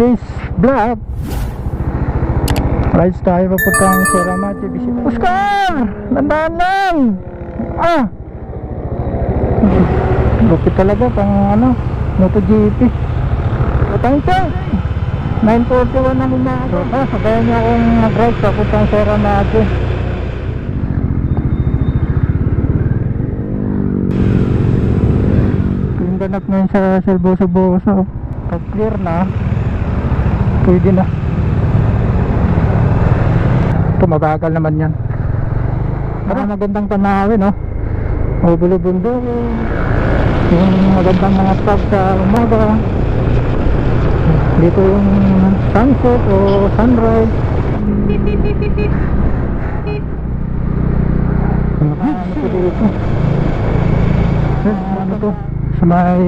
today's vlog. Rides tayo papuntang Sierra Madre visit. Oscar! Landaan lang! ah! Lupit talaga pang ano MotoGP. Utang siya 941 na umaga so, ah, sabayan niya akong nag-ride papuntang Sierra yung ganap ngayon sa Selboso Boso pag clear na pwede na. Ito mabagal naman yan. Pero magandang tanawin no? Mabulo bundo yung magandang mga spot sa umaga. Dito yung sunset o sunrise. Ano ano to? Sa may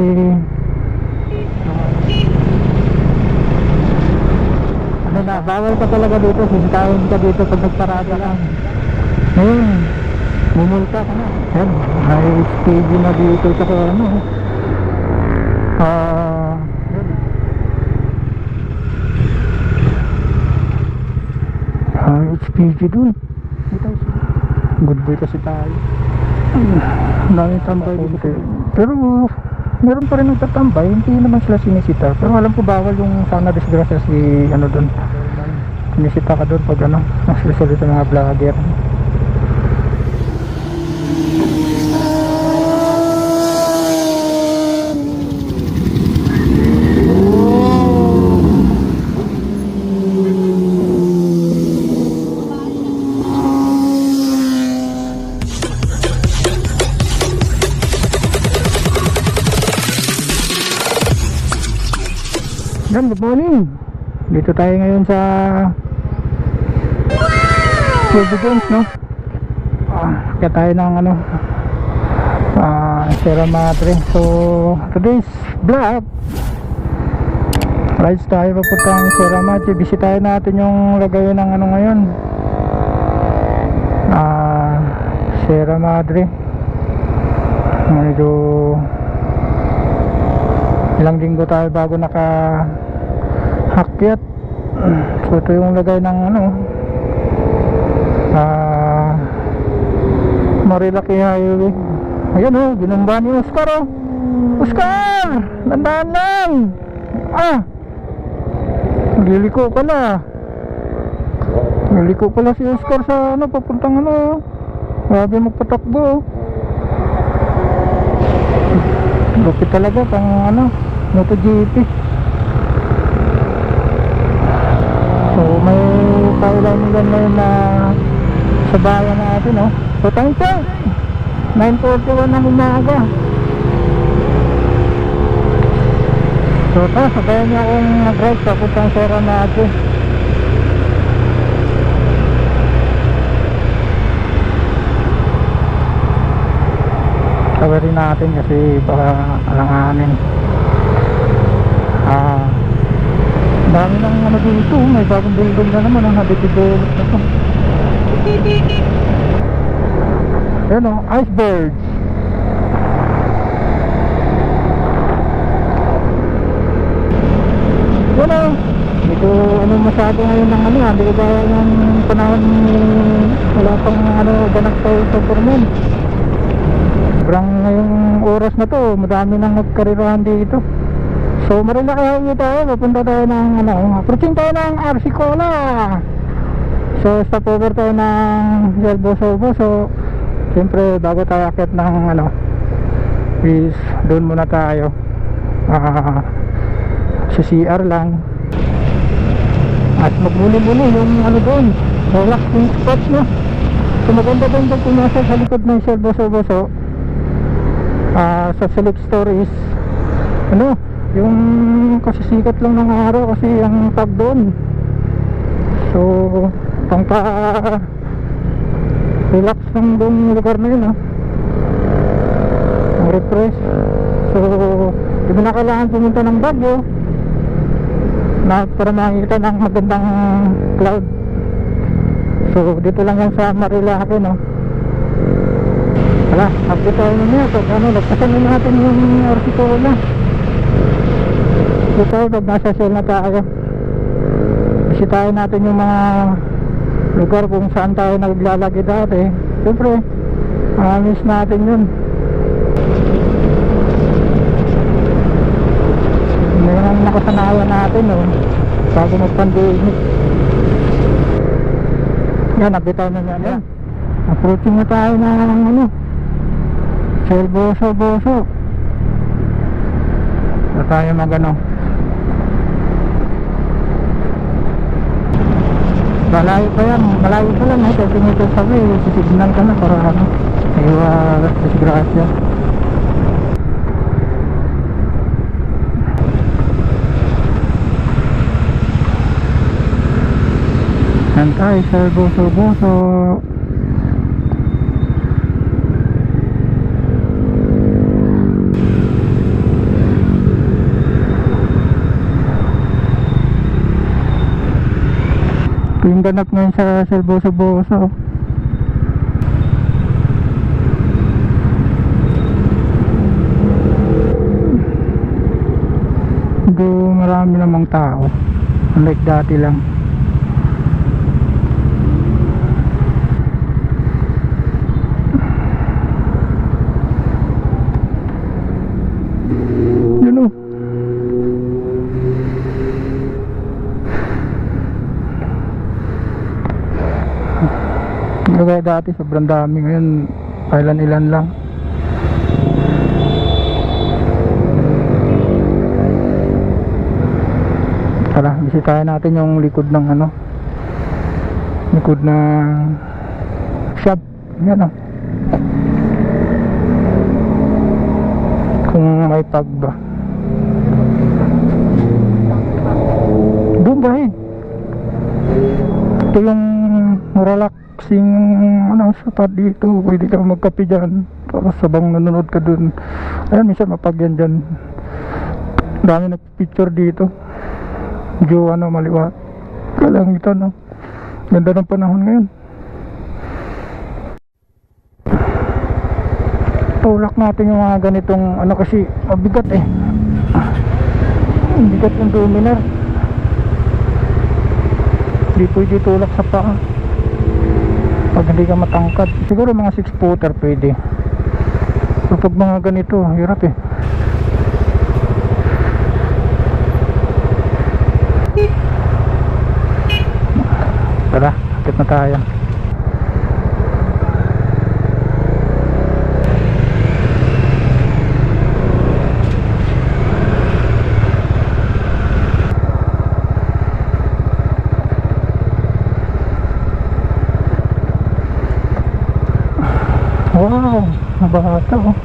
ano na bawal ka talaga dito sisitahin ka dito pag nagparada lang. Ngayon mumulta ka na. Yan may speed na dito sa ano. Ah ah HPG dun good boy kasi tayo. Ang daming tambay dito. Pero meron pa rin nagtatambay hindi naman sila sinisita. Pero alam ko bawal yung sana disgrasya si ano dun. Sinisita ka dun pag ano nagsusulit sa mga vlogger Dito tayo ngayon sa Jones, no? Ah, kaya tayo ng ano ah, Sierra Madre. So, today's vlog rides tayo papuntang Sierra Madre. Bisitahin natin yung lagayan ng ano ngayon. Ah, Sierra Madre. Medyo ilang linggo tayo bago naka hakyat so ito yung lagay ng ano ah Marilaki Highway ayan o, oh, binumba ni Oscar oh Oscar! Landaan lang! ah liliko ka na liliko pala si Oscar sa ano papuntang ano grabe magpatakbo oh lupit talaga pang ano MotoGP so may kailan nila ngayon na sa bayan natin no? So thank you. 941 ng umaga. So ta sabayan niya akong nag-ride sa puntang Sierra Madre tawarin natin kasi baka alanganin. Ah dami ng ano dito may bagong building na naman ang nadedevelop na to yun o icebergs yun o ano masyado ngayon ng ano hindi ko gaya ng panahon wala pang ano ganap sa Superman. Sobrang ngayong oras na to madami nang nagkarirahan dito so marila kaya uwi tayo. Papunta tayo ng ano approaching tayo ng RC Cola so stop over tayo ng Yelbo Sobo. So siyempre bago tayo akit ng ano is doon muna tayo. Ah sa CR lang. At magmuli-muli yung ano doon. Relaxing spots no? So maganda doon pag kumasa sa likod ng Yelbo Sobo. So ah sa select stories ano yung kasisikat lang ng araw kasi ang tag doon. So pangka relax lang doon lugar na yun ah. Ang refresh. So di mo na kailangan pumunta ng Baguio na para makikita ng magandang cloud. So dito lang yan sa Marilake no? Wala, update tayo na pag ano, lagpasan na natin yung Orsicola. Ito, pag nasa sale na tayo. bisitahin natin yung mga lugar kung saan tayo naglalagi dati. Siyempre miss natin yun. Hindi naman nakasanayan natin oh, bago mag-pandemic. Yan nabitaw na yan yan approaching na tayo ng ano Selboso Boso na tayo mag ano Malayo pa yan, malayo pa lang eh, kasi nito sabi, sisignal ka na para ano, iwa disgrasya. Yan tayo sa Boso-Boso. Ito yung ganap ngayon sa Selboso-Boso. Hindi marami namang tao. Unlike dati lang. Yun o. Hindi kaya dati sobrang dami. Ngayon ilan ilan lang. Tara, bisitahin natin yung likod ng ano. Likod ng shop. Yan o kung may tag ba. Doon ba eh ito yung relaxing ano spot dito. Pwede ka magkape dyan tapos sabang nanonood ka dun. Ayan minsan mapagyan dyan. Dami nagpicture dito. Medyo ano maliwat kalangitan no. Ganda ng panahon ngayon. Tulak natin yung mga ganitong ano kasi mabigat eh. Bigat ng luminar. Hindi pwede tulak sa paa pag hindi ka matangkad. Siguro mga 6 footer pwede. So pag mga ganito hirap eh. Tara akit na tayo Nabata oh.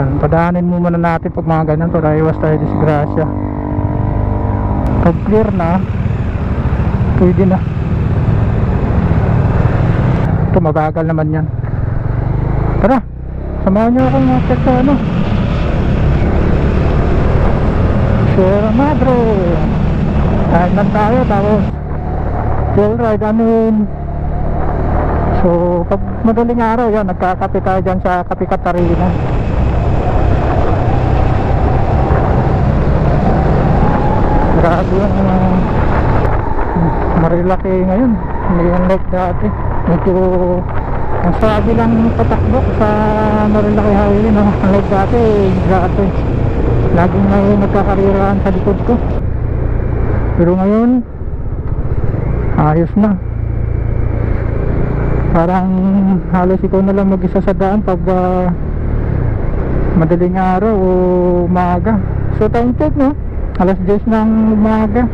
Yan, padaanin mo muna natin pag mga ganyan para iwas tayo disgrasya. Pag clear na, pwede na. Ito mabagal naman yan. Tara, samahan nyo akong check sa ano. Sierra Madre. Kain lang tayo tapos Full ride, I mean So, pag madaling araw yan, nagkakape tayo dyan sa Kape Katarina Grabe yung uh, marilaki ngayon. Hindi yung like dati. Medyo ang sabi lang patakbo sa Marilaki Highway no? Unlike dati, grabe. Laging may nagkakarirahan sa likod ko. Pero ngayon ayos na parang halos ikaw na lang mag isa sa daan pag ah, madaling araw o umaga so time check no? Alas 10 ng umaga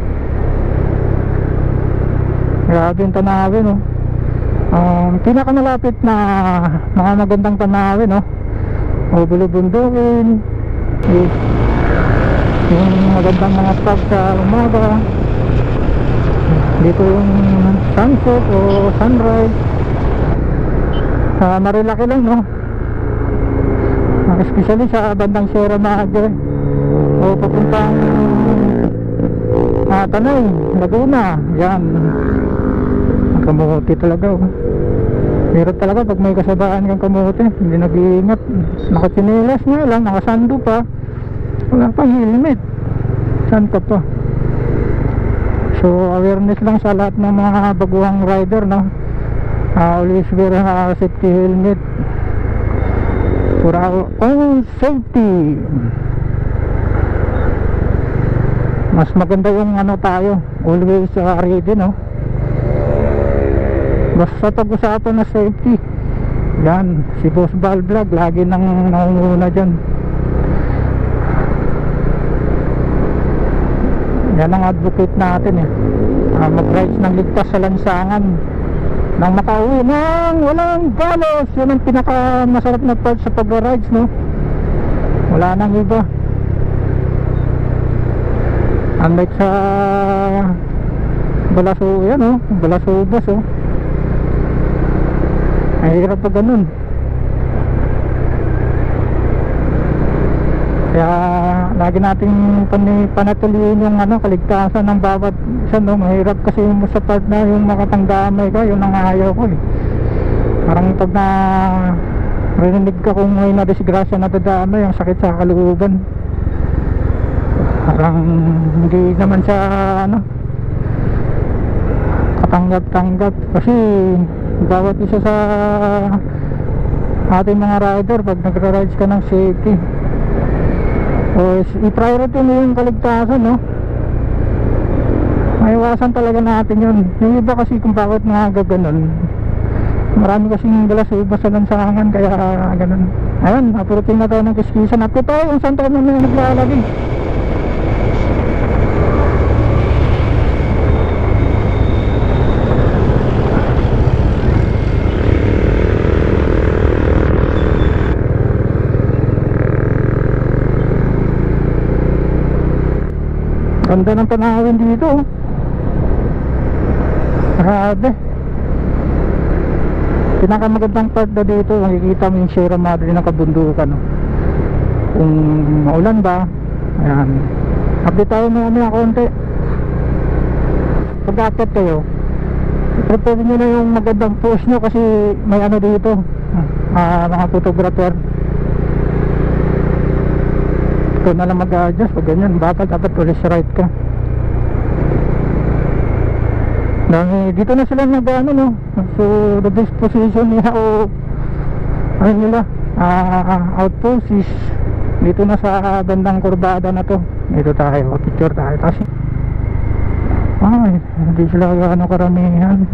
grabe yung tanawin no? Um, pinakamalapit na mga magandang tanawin no? O bulubundukin eh, yung magandang mga spot sa umaga. Dito yung sunset o sunrise uh, marilaki lang no? Ah, especially sa bandang Sierra Madre. O papuntang uh, Tanay, Laguna. Yan. Kamuti talaga oh. Meron talaga pag may kasabaan kang kamuti hindi nag-iingat. Nakatsinelas nga lang, nakasando pa. Wala pang helmet. Saan ka pa. So awareness lang sa lahat ng mga baguhang rider no uh, always wear a safety helmet. For our own safety! Mas maganda yung ano tayo. Always uh, ready no? Basta pag-usapan na safety. Yan si Boss Bal Vlog lagi nang nangunguna dyan. Yan ang advocate natin eh. Uh, mag-rides ng ligtas sa lansangan nang makauwi ng walang galos. Yun ang pinaka masarap na part sa pag-rides no? Wala nang iba. Unlike sa balaso yan oh. Balasubas oh. Ay hirap pa ganun. Kaya lagi nating pan- panatuloyin yung ano, kaligtasan ng bawat isa no? mahirap kasi yung sa part na yung makatangdamay ka yun ang ayaw ko eh. Parang pag na rinig ka kung may nadisgrasya na dadamay ang sakit sa kalooban. Parang hindi naman siya ano katanggap-tanggap. Kasi bawat isa sa ating mga rider pag nagra-rides ka ng safety o i-priority mo yung kaligtasan no? Maiwasan talaga natin yun. Yung iba kasi kung bakit nga gaganon marami kasing galasubas sa lansangan kaya ganun. Ayun approaching na tayo ng kiskisan at tayo kung saan tayo mamaya naglalagay Ganda ng tanawin dito. oh. Grabe. Pinakamagandang part na dito, makikita mo yung Sierra Madre ng kabundukan. No? Kung maulan ba, ayan. Update tayo mo kami ng konti. Pag apat kayo, prepare nyo na yung magandang post nyo kasi may ano dito, ah, mga photographer ikaw na lang mag-adjust pag ganyan. Dapat dapat police right ka. Dami, dito na sila nag ano no? So the best position nila o ano nila ah, outpost is dito na sa bandang kurbada na to. Dito tayo picture tayo. Kasi ay hindi sila ano karamihan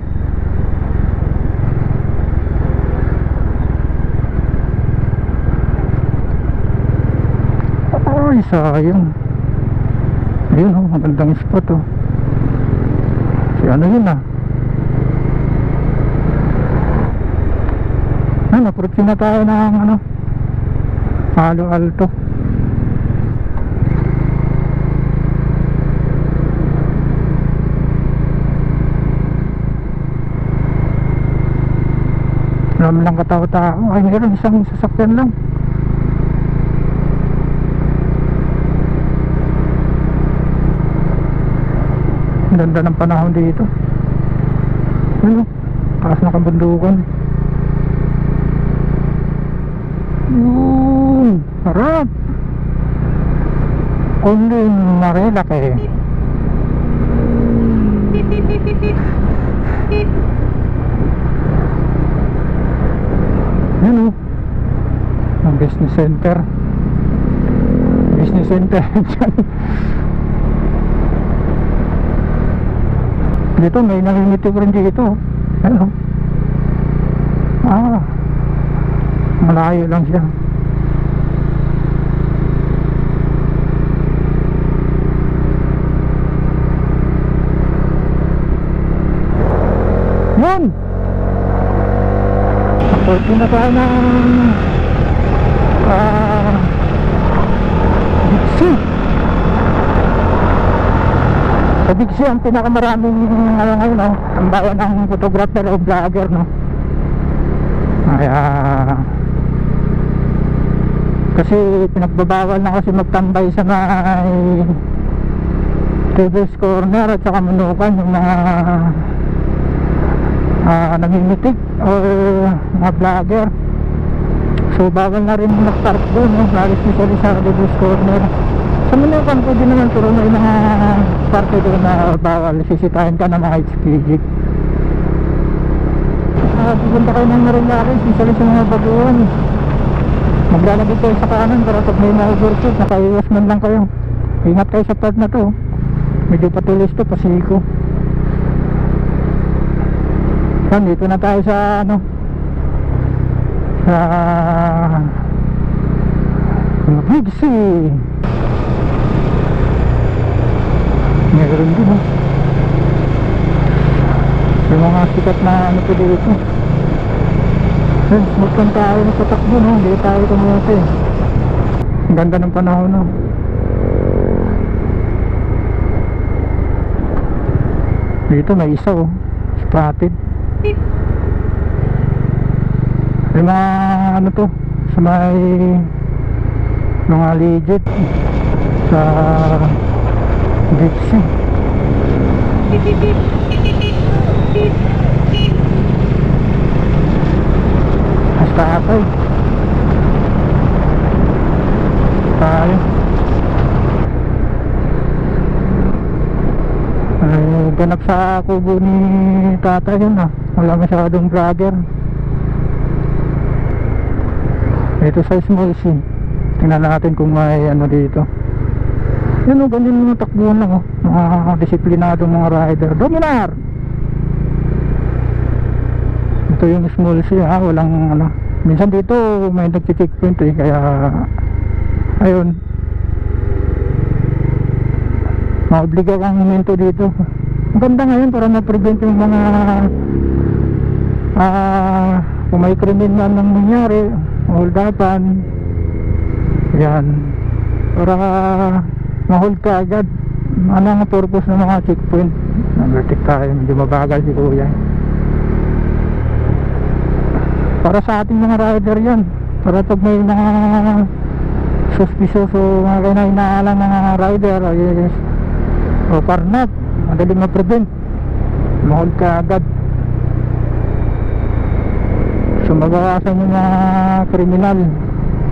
Ay, sayang. Ayun oh, magandang spot oh. Si ano yun ah. Ano, approach na tayo ng ano. Palo Alto. Marami lang katao-tao. Ay, meron isang sasakyan lang. Ganda ng panahon dito. Ano? Taas na kabundukan. Yun. Harap. Kundi marilaki. Yan o. Ang business center. Business center dyan. Dito may nangingitig rin dito. Ano? Ah. Malayo lang siya. Yun! Pwede na tayo ng ah Dixie sa Dixie ang pinakamaraming ano ngayon no, ang bayan ng photographer o vlogger no? Kaya kasi pinagbabawal na kasi magtambay sa may Devil's Corner at saka Manukan yung mga uh, namimitik or mga vlogger. So bawal na rin mag-start doon no? lalo sa Devil's Corner Sa Manukan pwede naman pero may mga parte doon na bawal sisitahin ka ng mga HPG. Ah, pupunta kayo ng Marilaki, sisali sa mga baguhan. Maglalagay kayo sa kanan para pag may na-overshoot, nakaiwas man lang kayo. Ingat kayo sa part na to. Medyo patulis to, pasiko. Yan, dito na tayo sa ano sa Big C meron din oh. may mga sikat na ano po dito. Eh, lang tayo na patakbo no? Hindi tayo tumuti ang ganda ng panahon no? Dito may isa oh. Spotted. May mga ano to? Sa may mga legit. Sa Dixie hasta atay tayo ay ganap sa kubo ni tata yun ah. Wala masyadong vlogger. Ito sa small C tingnan natin kung may ano dito yun o ganyan mga takbuhan lang oh mga disiplinadong mga rider. Dominar! Ito yung small C ha? Walang ano. Minsan dito may nagti-checkpoint eh. Kaya ayun. Maobliga kang huminto dito. Ang ganda ngayon para ma-prevent yung mga ah kung may kriminal nang nangyari hold upan yan. Para ma-hold ka agad. Ano ang purpose ng mga checkpoint? Nag-vertic tayo medyo mabagal si kuya. Para sa ating mga rider yan. Para pag may mga suspicious o mga ganyan inaalang mga rider yes, o parnat madali ma-prevent ma-hold ka agad. So mabawasan yung mga kriminal.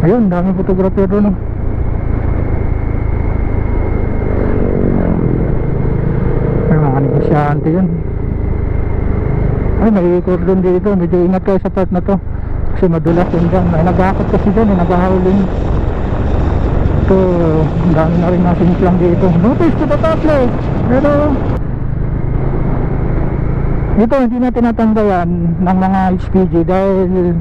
Ayun daming photographer doon oh. ay negosyante yun ay may cordon dito. Medyo ingat kayo sa part na to. Kasi madulas yun dyan. May naghakot kasi dyan may naghahawlin ito ang dami na rin nasin lang dito. Notice top left pero ito hindi na tinatanggayan ng mga HPG dahil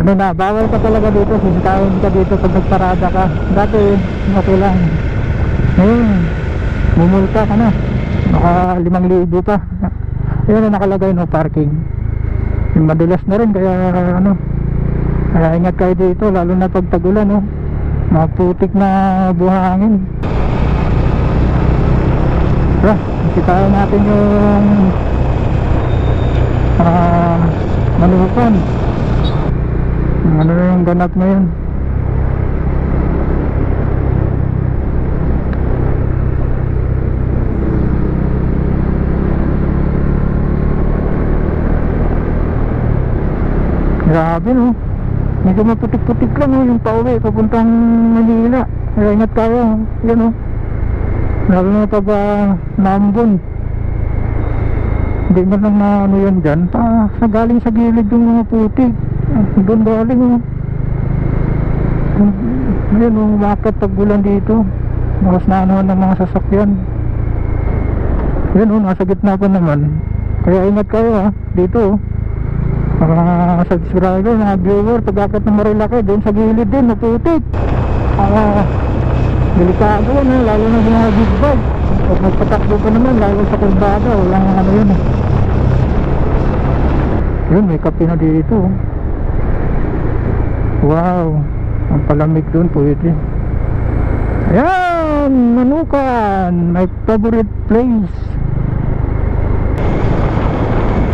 ano na, bawal ka talaga dito. Sisitahin ka dito pag nagparada ka. Dati okay lang. Ngayon mumulta ka na limang libo pa. Yun ang nakalagay no parking. Yung madulas na rin kaya ano kaya ingat kayo dito lalo na pag tagulan no. Maputik na buhangin. Tara sisitahin natin yung ah manukan. Ano yung ganap ngayon grabe no? Medyo maputik-putik lang oh, yung pauwi papuntang Manila. Kaya ingat kayo yan oh lalo na pag uh, nambon. Hindi mo lang na ano yan dyan. Pa sa galing sa gilid yung mga putik Ah, doon galing oh. Ayan oh, bakit pagbulan dito. Bakas na ano ng mga sasakyan. Ayan oh, nasa gitna pa naman. Kaya ingat kayo ah, dito oh Mga subscriber, mga viewer Pagkakit ng Marilaki, doon sa gilid din, naputik Ah, delikado yan eh, lalo na sa mga big bike Pag nagpatakbo pa naman, lalo sa kumbada Walang ano yun eh. Yun, may kape na dito oh. Wow, ang palamig doon pwede. Ayan, Manukan, my favorite place.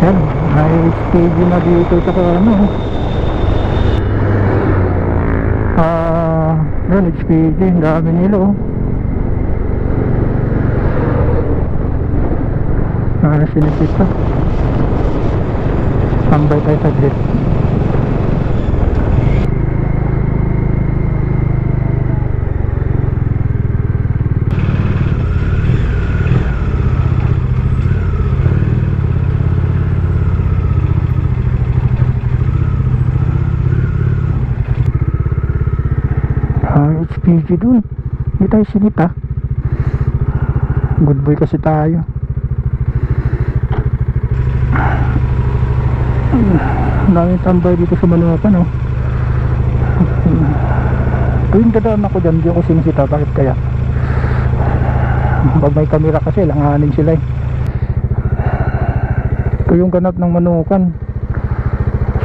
Ayan, may stage na dito sa ano. Ah, uh, HPG, ang dami nila oh. Ah, sinisita. Tambay tayo sa Ah, HPG dun. Hindi tayo sinita. Good boy kasi tayo. Daming tambay dito sa Manuapan, oh. Tuwing dadaan ako dyan, di ako sinisita. Bakit kaya? Pag may kamera kasi, langanin sila eh. Ito yung ganap ng Manukan.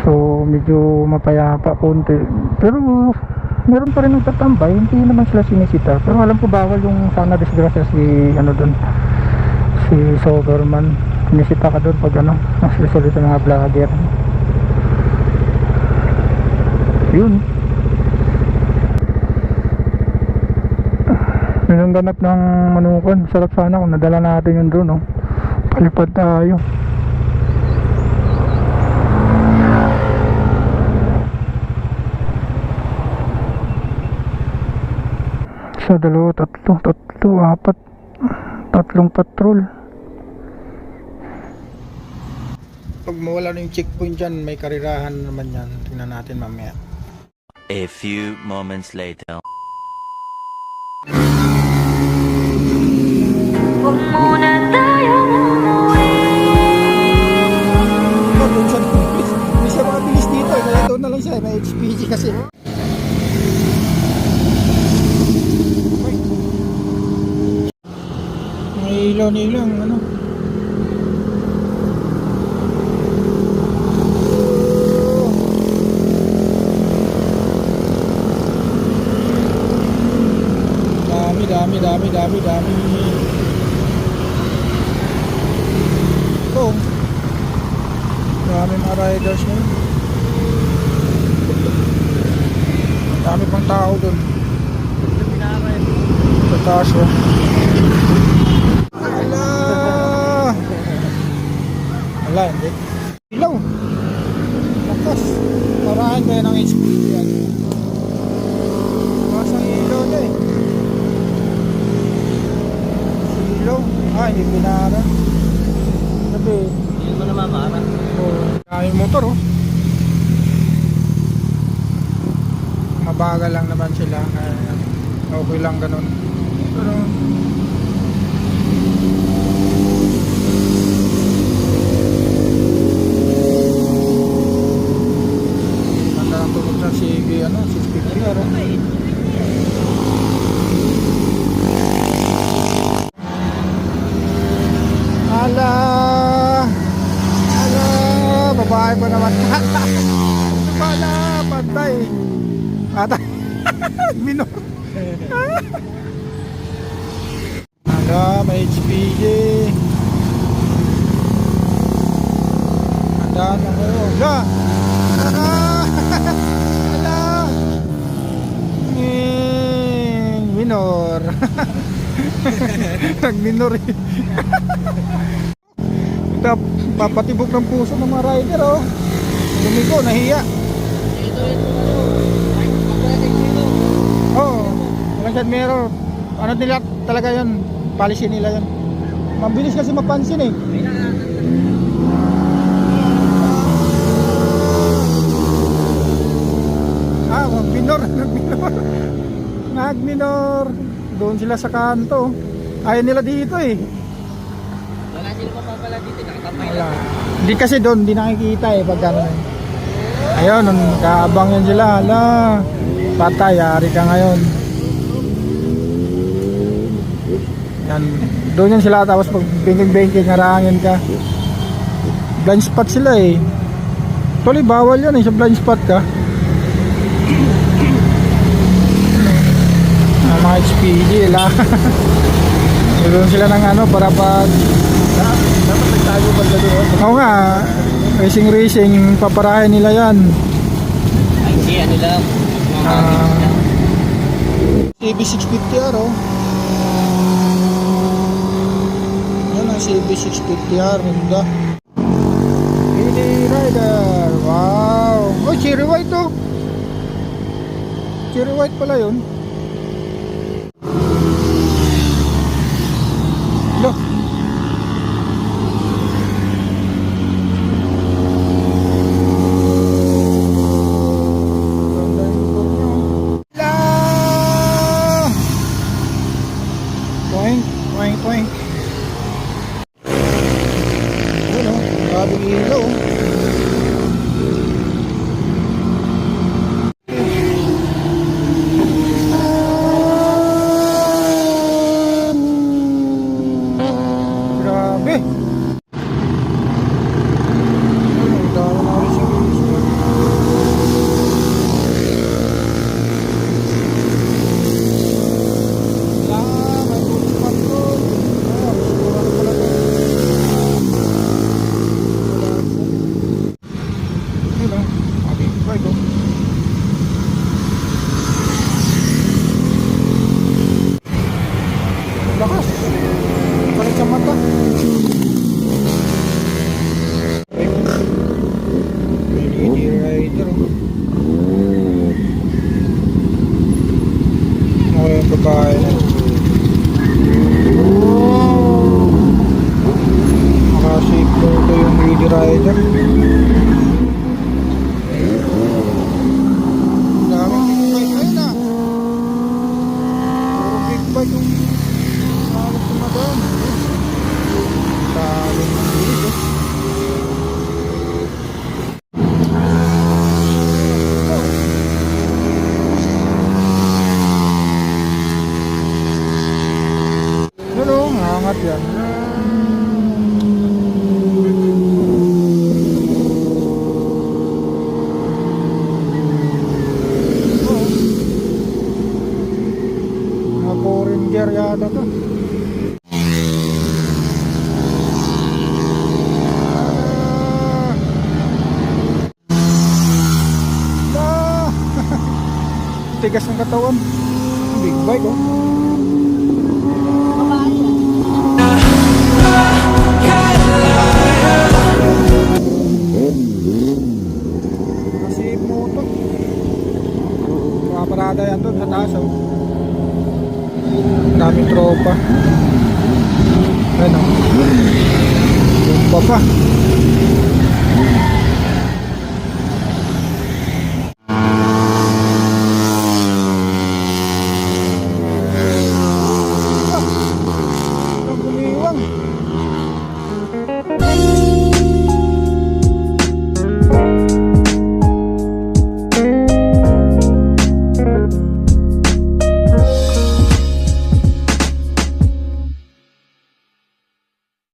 So, medyo mapayapa konti. Pero, meron pa rin nagtatambay. Hindi naman sila sinisita. Pero alam ko bawal yung sana disgrasya si, ano dun, si Soberman. Sinisita ka dun pag ano, nagsasalita sa mga vlogger. Yun. Yun ang ganap ng manukan. Sarap sana kung nadala natin yun doon, no? Palipad tayo. Sa dalawa, tatlo, tatlo, apat, tatlong patrol. Pag mawala na yung checkpoint dyan, may karirahan naman yan. Tingnan natin mamaya. A few moments later. Huwag muna tayong umuwi. Hindi siya mabilis dito. eh. Kaya doon na lang siya. May HPG kasi. May ilaw na ilaw. Ano? Dami, dami, dami, dami, dami. Ito. Dami mga riders na yun. Dami pang tao dun. Sa taas oh. Wala, hindi. Ilaw. Lakas. Parahan ba yan ang HP yan? Lakas ang ilaw na eh. Ilaw. Ah, hindi pinara. Sabi, Hindi mo na mamara. Oh, yung motor oh. Mabagal lang naman sila. Kaya okay lang ganun. Pero Ganda ng tunog ng CB ano, 650 ano. Ala! Ala! Babae pa naman. Ano pala? Pantay. Ata. Minor. Ala, may HPG. Handaan lang kayo. Ala! Ala! Ala! Eh, minor. Nag-minor eh. Tap, papatibok ng puso ng mga rider oh. Lumiko, nahiya. Oo. Oh, walang side mirror. Ano nila talaga yun? Policy nila yun. Mabilis kasi mapansin eh. Ah, mag-minor, nag-minor. Nag-minor. Doon sila sa kanto. Ayaw nila dito eh. Dito, nakatambay Wala. Hindi kasi doon, hindi nakikita eh pag gano'n. Ayun, nung kaabang yun sila. Hala, patay, yari ka ngayon. Yan. Doon yan sila tapos pag banking-banking, harangin ka. Blind spot sila eh. Tuloy, bawal yan eh sa blind spot ka. Ah, mga HPG, la. Doon sila ng ano para pag Pa sa doon. Oo nga, racing racing, paparahin nila yan. Ay, hindi, ano lang. Ah, CB650R oh. Yan ang CB650R, ganda. Pili Rider, wow. Oh, cherry white oh. Cherry white pala yun. Tigas ng katawan. Big bike oh. Kasi moto. Mga parada yan doon sa taas oh. Daming tropa. Ano? Tumpa pa.